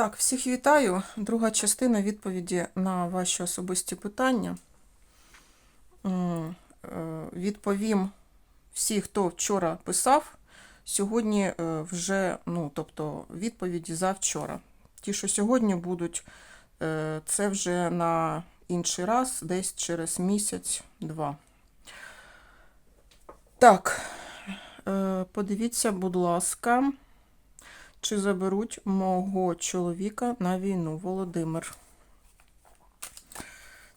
Так, всіх вітаю. Друга частина відповіді на ваші особисті питання. Е, Відповім всі, хто вчора писав. Сьогодні е, вже, ну, тобто, відповіді за вчора. Ті, що сьогодні будуть, е, це вже на інший раз, десь через місяць-два. Так, подивіться, будь ласка. Чи заберуть мого чоловіка на війну? Володимир.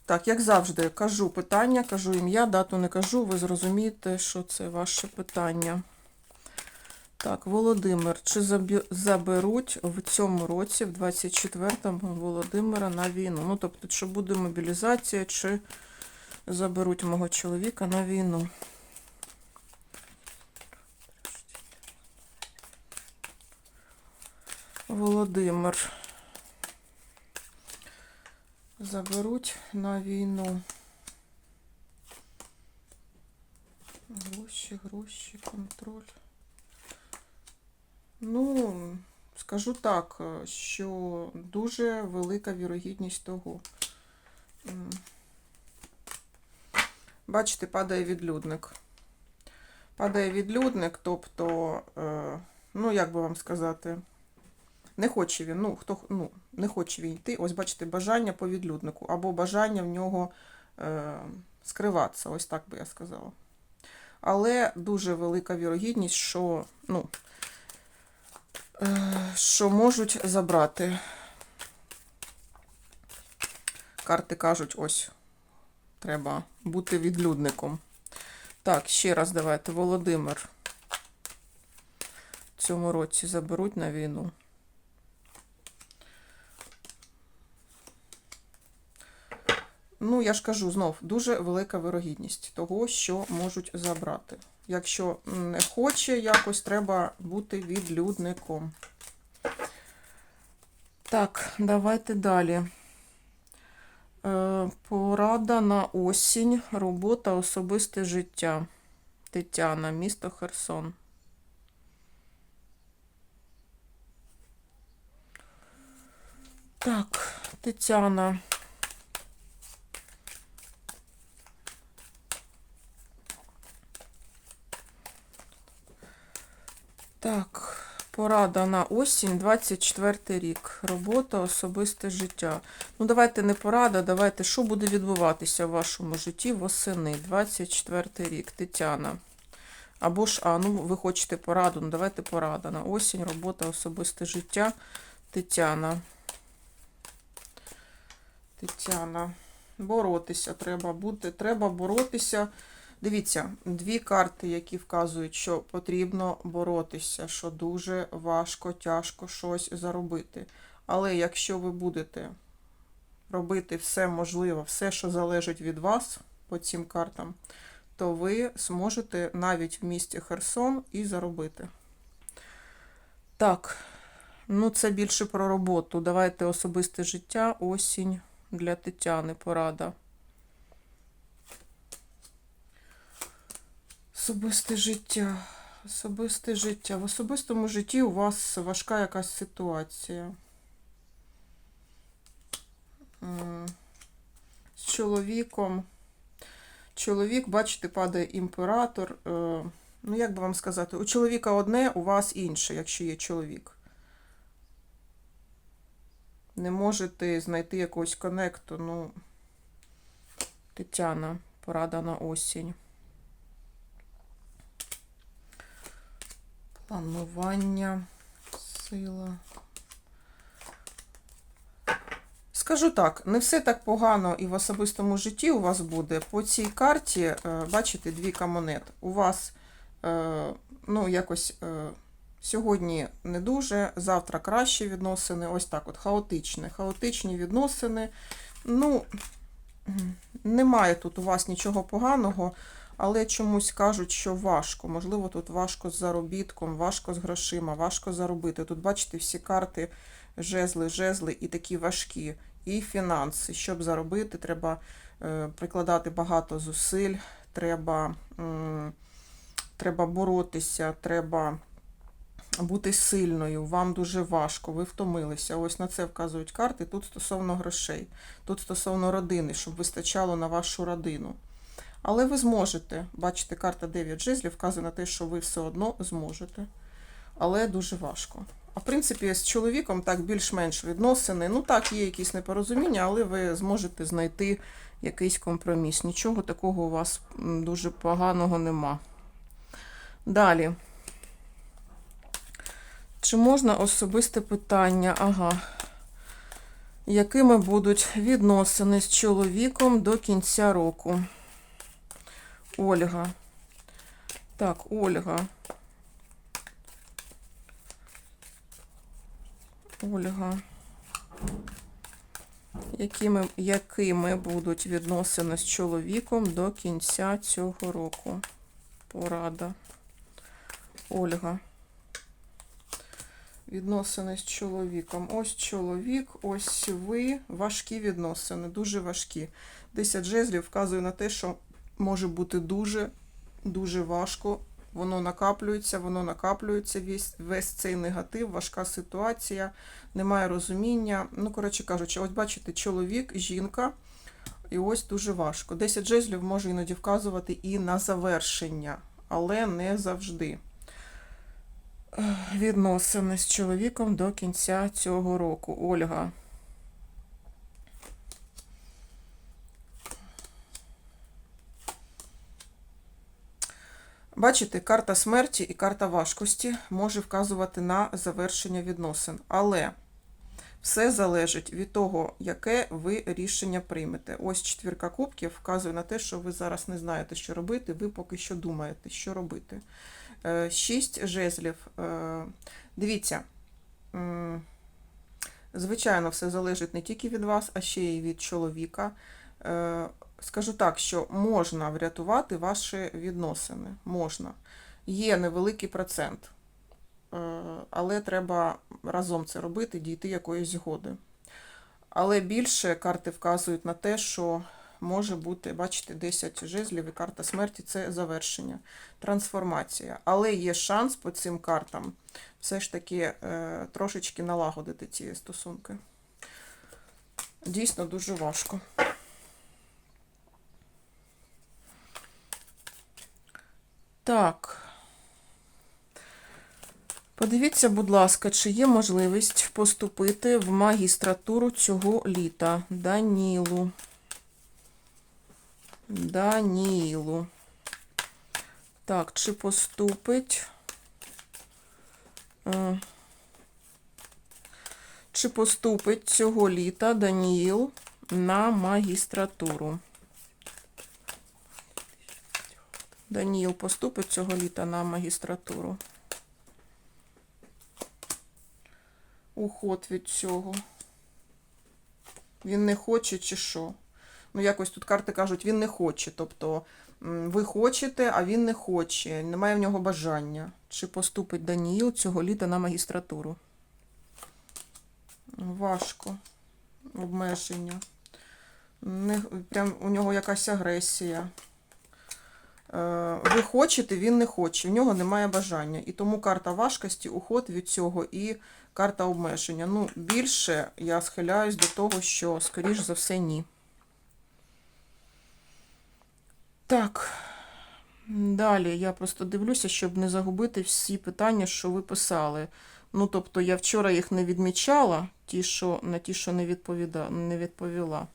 Так, як завжди, кажу питання, кажу ім'я, дату не кажу, ви зрозумієте, що це ваше питання. Так, Володимир, чи заберуть в цьому році, в 24-му, Володимира на війну? Ну, тобто, чи буде мобілізація, чи заберуть мого чоловіка на війну? Володимир. Заберуть на війну. Гроші, гроші, контроль. Ну, скажу так, що дуже велика вірогідність того. Бачите, падає відлюдник. Падає відлюдник, тобто, е, ну, як би вам сказати, не хоче він, ну, хто ну, не хоче він йти. Ось бачите, бажання по відлюднику, або бажання в нього е, скриватися, ось так би я сказала. Але дуже велика вірогідність, що, ну, е, що можуть забрати. Карти кажуть, ось, треба бути відлюдником. Так, ще раз давайте, Володимир. В цьому році заберуть на війну. Ну, я ж кажу знов, дуже велика вирогідність того, що можуть забрати. Якщо не хоче якось, треба бути відлюдником. Так, давайте далі. Е, порада на осінь, робота, особисте життя. Тетяна, місто Херсон. Так, Тетяна. Так, порада на осінь, 24 рік. Робота, особисте життя. Ну, давайте не порада, давайте, що буде відбуватися в вашому житті восени, 24 рік. Тетяна. Або ж, а, ну, ви хочете пораду, ну давайте порада. На осінь, робота, особисте життя. Тетяна. Тетяна. Боротися треба бути, треба боротися. Дивіться, дві карти, які вказують, що потрібно боротися, що дуже важко, тяжко щось заробити. Але якщо ви будете робити все можливе, все, що залежить від вас по цим картам, то ви зможете навіть в місті Херсон і заробити. Так, ну це більше про роботу. Давайте особисте життя, осінь для Тетяни порада. Особисте життя. Особисте життя. В особистому житті у вас важка якась ситуація. З чоловіком. Чоловік, бачите, падає імператор. Е, Ну, як би вам сказати, у чоловіка одне, у вас інше, якщо є чоловік. Не можете знайти якогось коннекту. Ну, Тетяна, порада на осінь. Планування, сила. Скажу так, не все так погано і в особистому житті у вас буде. По цій карті, е, бачите, двійка монет. У вас, е, ну, якось е, сьогодні не дуже, завтра кращі відносини. Ось так от, хаотичне. Хаотичні відносини. Ну, немає тут у вас нічого поганого але чомусь кажуть, що важко. Можливо, тут важко з заробітком, важко з грошима, важко заробити. Тут, бачите, всі карти жезли, жезли і такі важкі. І фінанси. Щоб заробити, треба е, прикладати багато зусиль, треба, треба боротися, треба бути сильною, вам дуже важко, ви втомилися. Ось на це вказують карти. Тут стосовно грошей, тут стосовно родини, щоб вистачало на вашу родину. Але ви зможете. Бачите, карта 9 жезлів вказує на те, що ви все одно зможете. Але дуже важко. А в принципі, з чоловіком так більш-менш відносини. Ну так, є якісь непорозуміння, але ви зможете знайти якийсь компроміс. Нічого такого у вас дуже поганого нема. Далі. Чи можна особисте питання? Ага. Якими будуть відносини з чоловіком до кінця року? Ольга. Так, Ольга. Ольга. Якими, якими будуть відносини з чоловіком до кінця цього року? Порада. Ольга. Відносини з чоловіком. Ось чоловік, ось ви. Важкі відносини, дуже важкі. 10 жезлів вказує на те, що може бути дуже, дуже важко. Воно накаплюється, воно накаплюється, весь, весь цей негатив, важка ситуація, немає розуміння. Ну, коротше кажучи, ось бачите, чоловік, жінка, і ось дуже важко. 10 жезлів може іноді вказувати і на завершення, але не завжди. Відносини з чоловіком до кінця цього року. Ольга. Бачите, карта смерті і карта важкості може вказувати на завершення відносин. Але все залежить від того, яке ви рішення приймете. Ось четвірка кубків вказує на те, що ви зараз не знаєте, що робити, ви поки що думаєте, що робити. Е, Шість жезлів. Е, Дивіться, звичайно, все залежить не тільки від вас, а ще й від чоловіка. Е, Скажу так, що можна врятувати ваші відносини. Можна. Є невеликий процент, е, але треба разом це робити, дійти якоїсь згоди. Але більше карти вказують на те, що може бути, бачите, 10 жезлів і карта смерті це завершення, трансформація. Але є шанс по цим картам все ж таки е, трошечки налагодити ці стосунки. Дійсно дуже важко. Так. Подивіться, будь ласка, чи є можливість поступити в магістратуру цього літа. Данілу. Данілу. Так, чи поступить? Е, Чи поступить цього літа Даніїл на магістратуру? Даніїл поступить цього літа на магістратуру. Уход від цього. Він не хоче чи що? Ну, якось тут карти кажуть, він не хоче. Тобто ви хочете, а він не хоче. Немає в нього бажання. Чи поступить Даніїл цього літа на магістратуру? Важко. Обмеження. Не, прям у нього якась агресія. Е, Ви хочете, він не хоче, в нього немає бажання. І тому карта важкості, уход від цього і карта обмеження. Ну, більше я схиляюсь до того, що, скоріш за все, ні. Так. Далі я просто дивлюся, щоб не загубити всі питання, що ви писали. Ну, тобто, я вчора їх не відмічала, ті, що, на ті, що не, відповіда, не відповіла.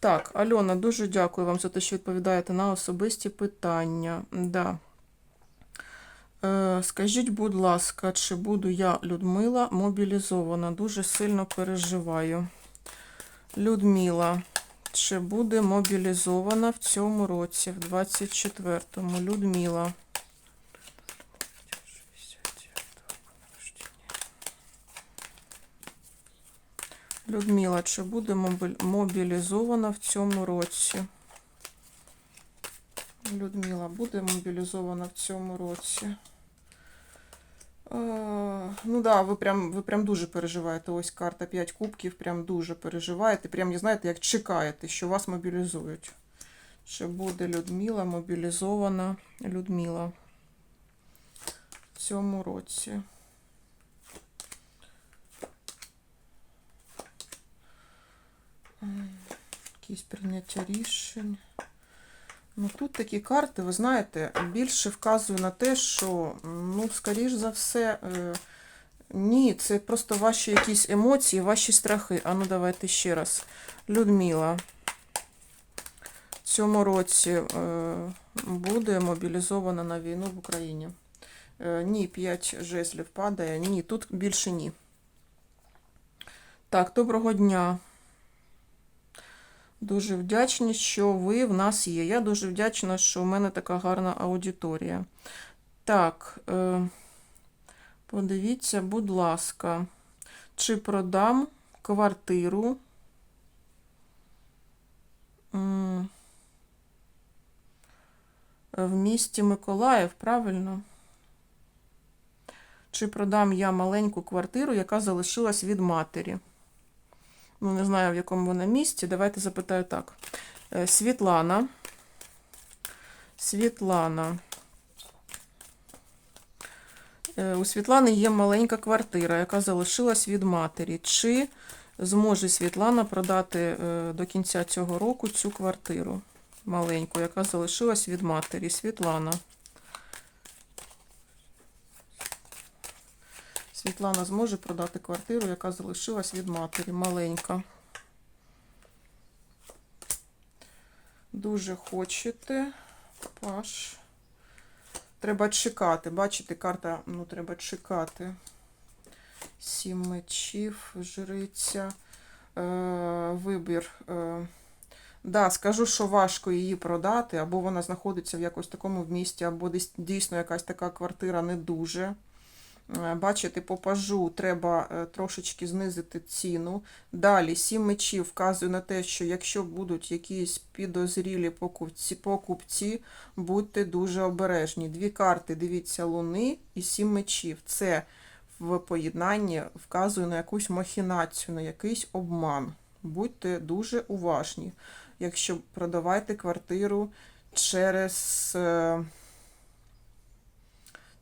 Так, Альона, дуже дякую вам за те, що відповідаєте на особисті питання. Да. Е, скажіть, будь ласка, чи буду я, Людмила, мобілізована? Дуже сильно переживаю. Людмила, чи буде мобілізована в цьому році, в 24-му? Людмила. Людмила, чи буде мобілізована в цьому році? Людмила буде мобілізована в цьому році. Е, ну да, ви прям, ви прям дуже переживаєте. Ось карта 5 кубків, прям дуже переживаєте. Прям, знаєте, як чекаєте, що вас мобілізують. Чи буде Людмила мобілізована Людмила в цьому році? Якісь прийняття рішень. Ну, тут такі карти, ви знаєте, більше вказує на те, що, ну, скоріш за все, е, ні, це просто ваші якісь емоції, ваші страхи. А ну давайте ще раз. Людмила в цьому році е, буде мобілізована на війну в Україні. Е, ні, 5 жезлів падає. Ні, тут більше ні. Так, доброго дня. Дуже вдячні, що ви в нас є. Я дуже вдячна, що в мене така гарна аудиторія. Так, е, подивіться, будь ласка, чи продам квартиру в місті Миколаїв, правильно? Чи продам я маленьку квартиру, яка залишилась від матері? Ну, не знаю, в якому вона місці. Давайте запитаю так. Е, Світлана. Світлана. Е, У Світлани є маленька квартира, яка залишилась від матері. Чи зможе Світлана продати е, до кінця цього року цю квартиру маленьку, яка залишилась від матері? Світлана. Світлана зможе продати квартиру, яка залишилась від матері, маленька. Дуже хочете. Паш. Треба чекати. Бачите, карта, ну, треба чекати. Сім мечів, жриця. Е, вибір. Е, да, скажу, що важко її продати, або вона знаходиться в якось такому місті, або десь дійсно якась така квартира не дуже. Е, Бачите, по пажу треба е, трошечки знизити ціну. Далі сім мечів вказує на те, що якщо будуть якісь підозрілі покупці, покупці, будьте дуже обережні. Дві карти, дивіться, луни і сім мечів. Це в поєднанні вказує на якусь махінацію, на якийсь обман. Будьте дуже уважні. Якщо продавайте квартиру через.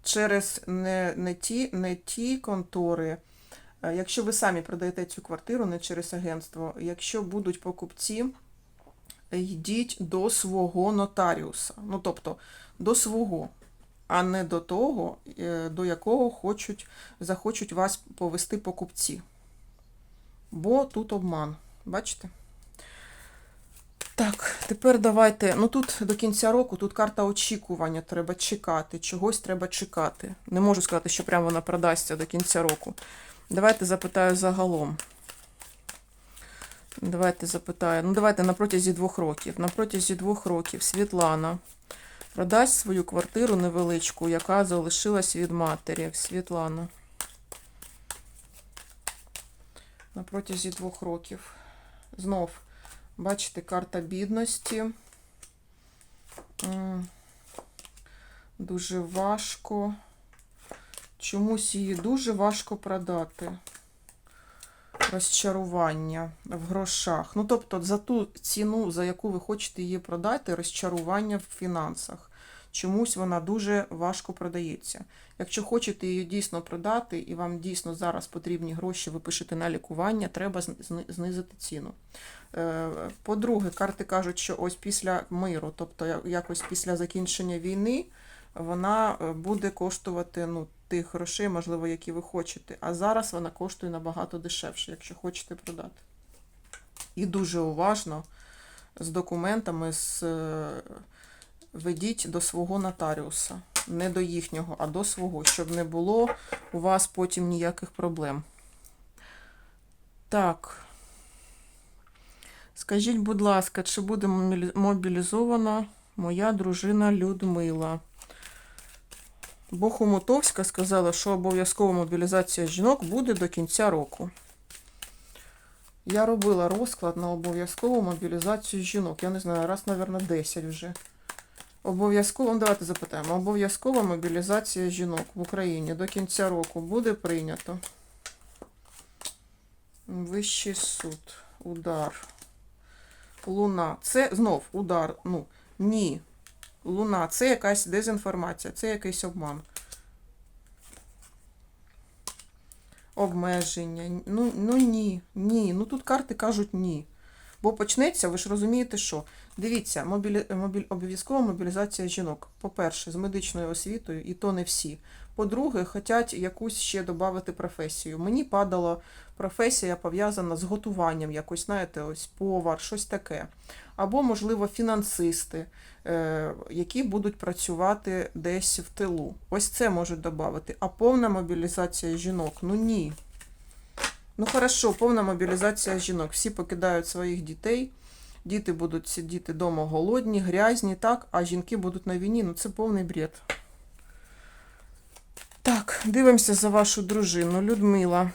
Через не, не, ті, не ті контори. Е, Якщо ви самі продаєте цю квартиру, не через агентство, якщо будуть покупці, йдіть до свого нотаріуса. Ну, тобто, до свого, а не до того, е, до якого хочуть, захочуть вас повести покупці. Бо тут обман. Бачите? Так, тепер давайте. Ну тут до кінця року тут карта очікування. Треба чекати. Чогось треба чекати. Не можу сказати, що прямо вона продасться до кінця року. Давайте запитаю загалом. Давайте запитаю. Ну, давайте на протязі двох років. На протязі двох років Світлана продасть свою квартиру невеличку, яка залишилась від матері. Світлана. На протязі двох років. Знов. Бачите, карта бідності. Дуже важко. Чомусь її дуже важко продати. Розчарування в грошах. Ну, тобто, за ту ціну, за яку ви хочете її продати, розчарування в фінансах. Чомусь вона дуже важко продається. Якщо хочете її дійсно продати, і вам дійсно зараз потрібні гроші, ви пишете на лікування, треба зни- зни- знизити ціну. Е, По-друге, карти кажуть, що ось після миру, тобто якось після закінчення війни, вона е, буде коштувати ну, тих грошей, можливо, які ви хочете. А зараз вона коштує набагато дешевше, якщо хочете продати. І дуже уважно з документами з, е, ведіть до свого нотаріуса. Не до їхнього, а до свого, щоб не було у вас потім ніяких проблем. Так. Скажіть, будь ласка, чи буде мобілізована моя дружина Людмила? Бохомутовська сказала, що обов'язкова мобілізація жінок буде до кінця року. Я робила розклад на обов'язкову мобілізацію жінок. Я не знаю, раз, мабуть, 10 вже. Обов'язково, ну, давайте запитаємо. Обов'язкова мобілізація жінок в Україні до кінця року буде прийнято. Вищий суд. Удар. Луна. Це знов удар. Ну, ні. Луна. Це якась дезінформація, це якийсь обман. Обмеження. Ну, ну ні. Ні. Ну тут карти кажуть ні. Бо почнеться, ви ж розумієте, що. Дивіться, мобілі... мобіль... обов'язкова мобілізація жінок. По-перше, з медичною освітою, і то не всі. По-друге, хочуть якусь ще додати професію. Мені падала професія пов'язана з готуванням, якось, знаєте, ось повар, щось таке. Або, можливо, фінансисти, е, які будуть працювати десь в тилу. Ось це можуть додати. А повна мобілізація жінок? Ну ні. Ну хорошо, повна мобілізація жінок. Всі покидають своїх дітей. Діти будуть сидіти вдома голодні, грязні, так, а жінки будуть на війні. Ну це повний бред. Так, дивимося за вашу дружину. Людмила.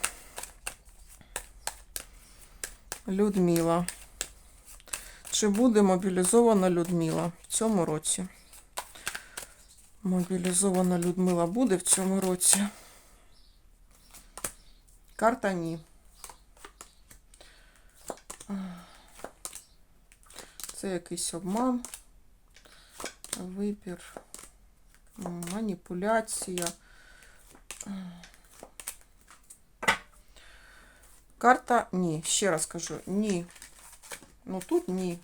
Людмила. Чи буде мобілізована Людмила в цьому році? Мобілізована Людмила буде в цьому році. Карта ні. Це якийсь обман, вибір, маніпуляція. Карта ні. Ще раз кажу, ні. Ну тут ні.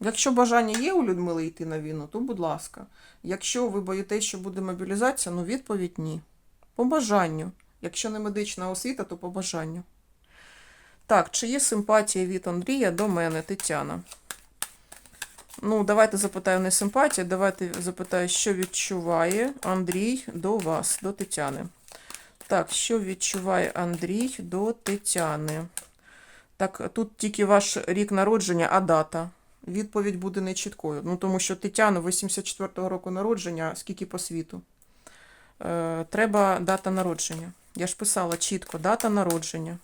Якщо бажання є у Людмили йти на війну, то будь ласка. Якщо ви боїтесь, що буде мобілізація, ну відповідь ні. По бажанню. Якщо не медична освіта, то по бажанню. Так, чи є симпатія від Андрія до мене, Тетяна? Ну, давайте запитаю не симпатія, давайте запитаю, що відчуває Андрій до вас, до Тетяни. Так, що відчуває Андрій до Тетяни? Так, тут тільки ваш рік народження, а дата. Відповідь буде нечіткою. Ну, тому що Тетяна 84-го року народження, скільки по світу. Е, треба дата народження. Я ж писала чітко, дата народження.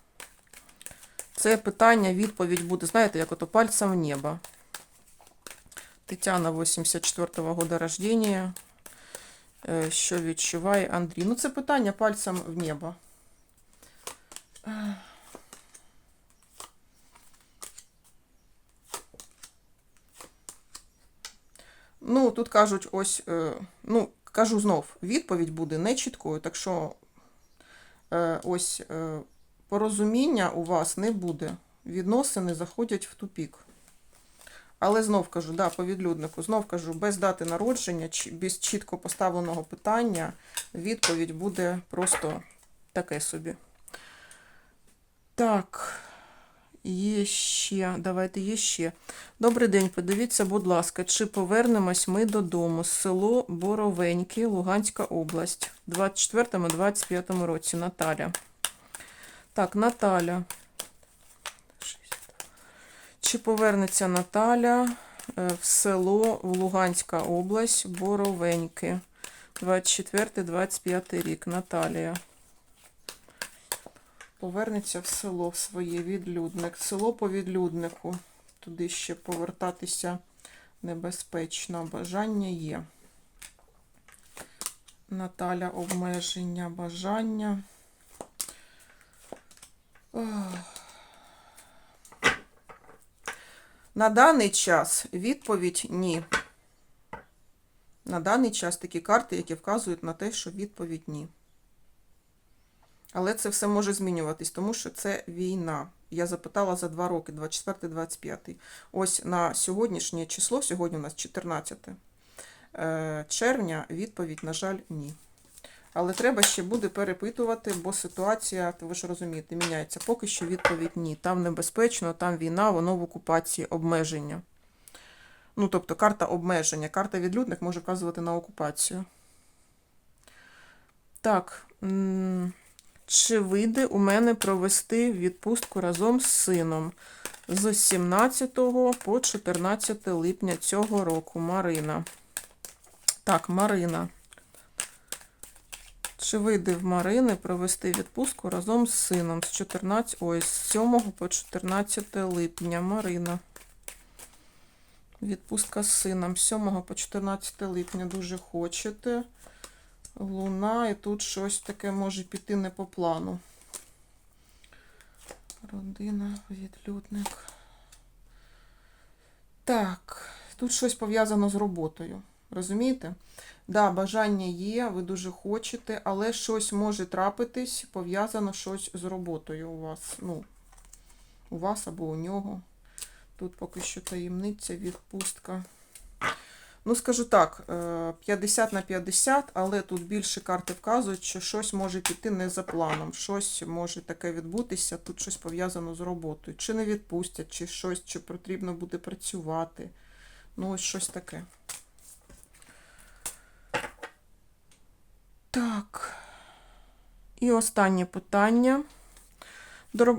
Це питання, відповідь буде, знаєте, як ото пальцем в небо. Тетяна 84-го года рождения. Е, Що відчуває Андрій? Ну, це питання пальцем в небо. Ну, тут кажуть, ось, е, ну, кажу знов, відповідь буде нечіткою, так що е, ось порозуміння у вас не буде. Відносини заходять в тупік. Але знов кажу, да, по відлюднику, знов кажу, без дати народження, без чітко поставленого питання, відповідь буде просто таке собі. Так, є ще, давайте є ще. Добрий день, подивіться, будь ласка, чи повернемось ми додому з село Боровеньке, Луганська область, в 24-25 році. Наталя. Так, Наталя. Чи повернеться Наталя е, в село в Луганська область, Боровеньки, 24-25 рік. Наталія. Повернеться в село в своє відлюдник. Село по відлюднику. Туди ще повертатися небезпечно. Бажання є. Наталя обмеження бажання. На даний час відповідь ні. На даний час такі карти, які вказують на те, що відповідь ні. Але це все може змінюватись, тому що це війна. Я запитала за два роки, 24-25. Ось на сьогоднішнє число, сьогодні у нас 14 е, червня, відповідь, на жаль, ні. Але треба ще буде перепитувати, бо ситуація, ви ж розумієте, міняється. Поки що відповідь ні. Там небезпечно, там війна, воно в окупації, обмеження. Ну, тобто карта обмеження. Карта відлюдник може вказувати на окупацію. Так. Чи вийде у мене провести відпустку разом з сином з 17 по 14 липня цього року? Марина. Так, Марина. Чи вийде в Марини провести відпустку разом з сином з 14, ой, з 7 по 14 липня. Марина. Відпустка з сином з 7 по 14 липня дуже хочете. Луна, і тут щось таке може піти не по плану. Родина, відлюдник. Так, тут щось пов'язано з роботою. Розумієте? Да, бажання є, ви дуже хочете, але щось може трапитись, пов'язано щось з роботою у вас. Ну, у вас або у нього. Тут поки що таємниця, відпустка. Ну, скажу так, е, 50 на 50, але тут більше карти вказують, що щось може піти не за планом, щось може таке відбутися, тут щось пов'язано з роботою. Чи не відпустять, чи щось, чи потрібно буде працювати. Ну, ось щось таке. Так. І останнє питання.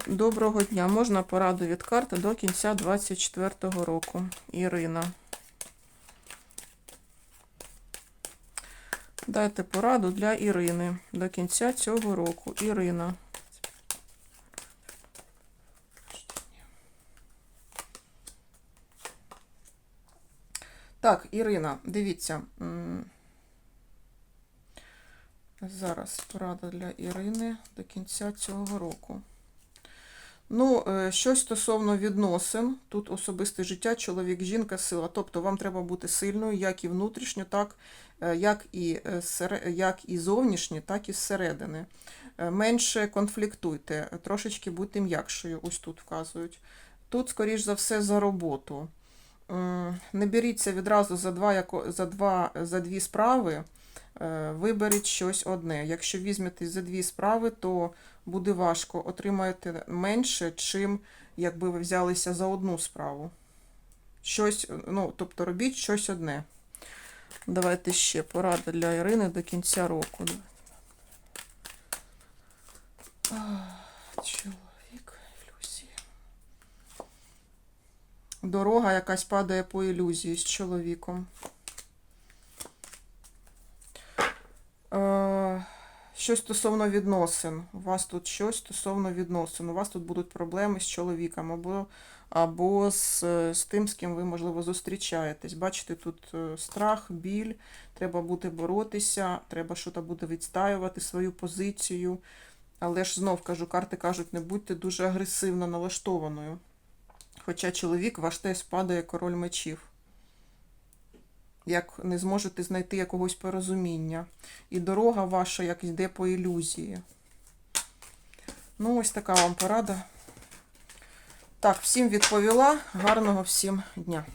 Доброго дня. Можна пораду від карти до кінця 24-го року. Ірина. Дайте пораду для Ірини до кінця цього року. Ірина. Так, Ірина, дивіться. Зараз порада для Ірини до кінця цього року. Ну, е, щось стосовно відносин. Тут особисте життя, чоловік, жінка, сила. Тобто вам треба бути сильною, як і внутрішньо, так е, як і, е, як і зовнішньо, так і зсередини. Менше конфліктуйте, трошечки будьте м'якшою, ось тут вказують. Тут, скоріш за все, за роботу. Не беріться відразу за два, за два, за дві справи. Е, Виберіть щось одне. Якщо візьметесь за дві справи, то буде важко. Отримаєте менше, чим якби ви взялися за одну справу. Щось, ну, тобто робіть щось одне. Давайте ще порада для Ірини до кінця року. Чоловік, ілюзії. Дорога якась падає по ілюзії з чоловіком. Е, Щось стосовно відносин. У вас тут щось стосовно відносин. У вас тут будуть проблеми з чоловіком або, або з, з тим, з ким ви, можливо, зустрічаєтесь. Бачите, тут е, страх, біль, треба буде боротися, треба щось буде відстаювати свою позицію. Але ж знов кажу, карти кажуть, не будьте дуже агресивно налаштованою. Хоча чоловік ваш теж падає король мечів. Як не зможете знайти якогось порозуміння. І дорога ваша як йде по ілюзії. Ну, ось така вам порада. Так, всім відповіла. Гарного всім дня.